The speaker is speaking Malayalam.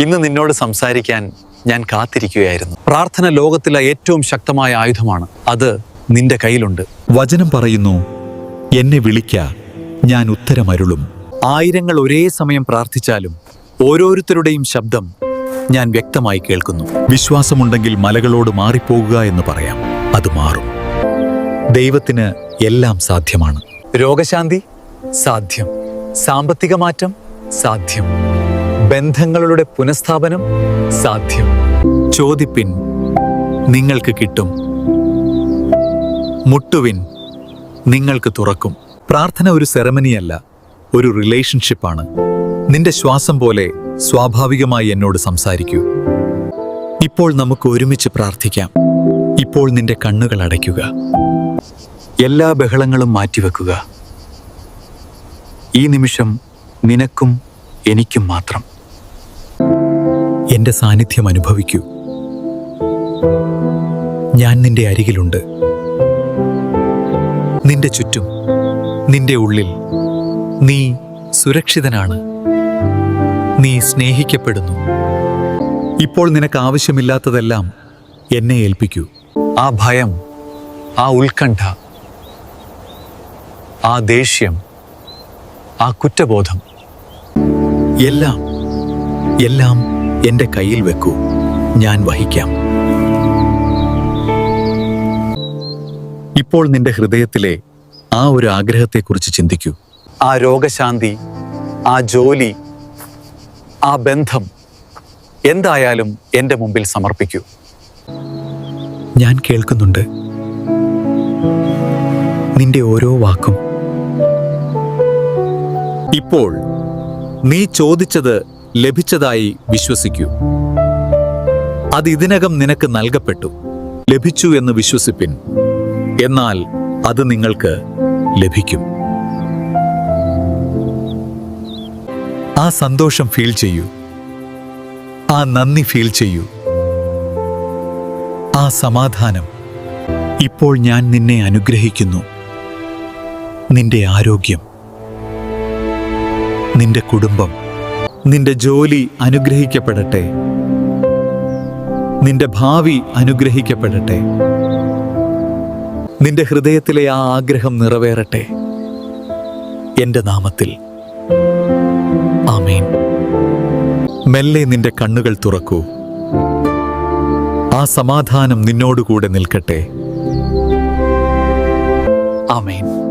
ഇന്ന് നിന്നോട് സംസാരിക്കാൻ ഞാൻ കാത്തിരിക്കുകയായിരുന്നു. പ്രാർത്ഥന ലോകത്തിലെ ഏറ്റവും ശക്തമായ ആയുധമാണ്. അത് നിന്റെ കയ്യിലുണ്ട്. വചനം പറയുന്നു എന്നെ വിളിക്ക ഞാൻ ഉത്തരമരുളും. ആയിരങ്ങൾ ഒരേ സമയം പ്രാർത്ഥിച്ചാലും ഓരോരുത്തരുടെയും ശബ്ദം ഞാൻ വ്യക്തമായി കേൾക്കുന്നു. വിശ്വാസമുണ്ടെങ്കിൽ മലകളോട് മാറിപ്പോകുക എന്ന് പറയാം. അത് മാറും. ദൈവത്തിന് എല്ലാം സാധ്യമാണ്. രോഗശാന്തി സാധ്യം. സാമ്പത്തിക മാറ്റം സാധ്യം. ബന്ധങ്ങളുടെ പുനഃസ്ഥാപനം സാധ്യം. ചോദിപ്പിൻ നിങ്ങൾക്ക് കിട്ടും. മുട്ടുവിൻ നിങ്ങൾക്ക് തുറക്കും. പ്രാർത്ഥന ഒരു സെറമനിയല്ല ഒരു റിലേഷൻഷിപ്പാണ് നിന്റെ ശ്വാസം പോലെ സ്വാഭാവികമായി എന്നോട് സംസാരിക്കൂ. ഇപ്പോൾ നമുക്ക് ഒരുമിച്ച് പ്രാർത്ഥിക്കാം. ഇപ്പോൾ നിന്റെ കണ്ണുകൾ അടയ്ക്കുക. എല്ലാ ബഹളങ്ങളും മാറ്റിവെക്കുക. ഈ നിമിഷം നിനക്കും എനിക്കും മാത്രം. എന്റെ സാന്നിധ്യം അനുഭവിക്കൂ. ഞാൻ നിന്റെ അരികിലുണ്ട്. നിന്റെ ചുറ്റും നിന്റെ ഉള്ളിൽ നീ സുരക്ഷിതനാണ്. നീ സ്നേഹിക്കപ്പെടുന്നു. ഇപ്പോൾ നിനക്ക് ആവശ്യമില്ലാത്തതെല്ലാം എന്നെ ഏൽപ്പിക്കൂ. ആ ഭയം ആ ഉത്കണ്ഠ ആ ദേഷ്യം ആ കുറ്റബോധം എല്ലാം എല്ലാം എന്റെ കയ്യിൽ വെക്കൂ. ഞാൻ വഹിക്കാം. ഇപ്പോൾ നിന്റെ ഹൃദയത്തിലെ ആ ഒരു ആഗ്രഹത്തെക്കുറിച്ച് ചിന്തിക്കൂ. ആ രോഗശാന്തി ആ ജോലി ആ ബന്ധം എന്തായാലും എന്റെ മുമ്പിൽ സമർപ്പിക്കൂ. ഞാൻ കേൾക്കുന്നുണ്ട്. നിന്റെ ഓരോ വാക്കും. ഇപ്പോൾ നീ ചോദിച്ചത് ലഭിച്ചതായി വിശ്വസിക്കൂ. അത് ഇതിനകം നിനക്ക് നൽകപ്പെട്ടു. ലഭിച്ചു എന്ന് വിശ്വസിപ്പിൻ. എന്നാൽ അത് നിങ്ങൾക്ക് ലഭിക്കും. ആ സന്തോഷം ഫീൽ ചെയ്യൂ. ആ നന്ദി ഫീൽ ചെയ്യൂ. ആ സമാധാനം ഇപ്പോൾ ഞാൻ നിന്നെ അനുഗ്രഹിക്കുന്നു. നിന്റെ ആരോഗ്യം നിന്റെ കുടുംബം നിന്റെ ജോലി അനുഗ്രഹിക്കപ്പെടട്ടെ. നിന്റെ ഭാവി അനുഗ്രഹിക്കപ്പെടട്ടെ. നിന്റെ ഹൃദയത്തിലെ ആ ആഗ്രഹം നിറവേറട്ടെ. എന്റെ നാമത്തിൽ. ആമേൻ. മെല്ലെ നിന്റെ കണ്ണുകൾ തുറക്കൂ. ആ സമാധാനം നിന്നോടുകൂടെ നിൽക്കട്ടെ. ആമേൻ.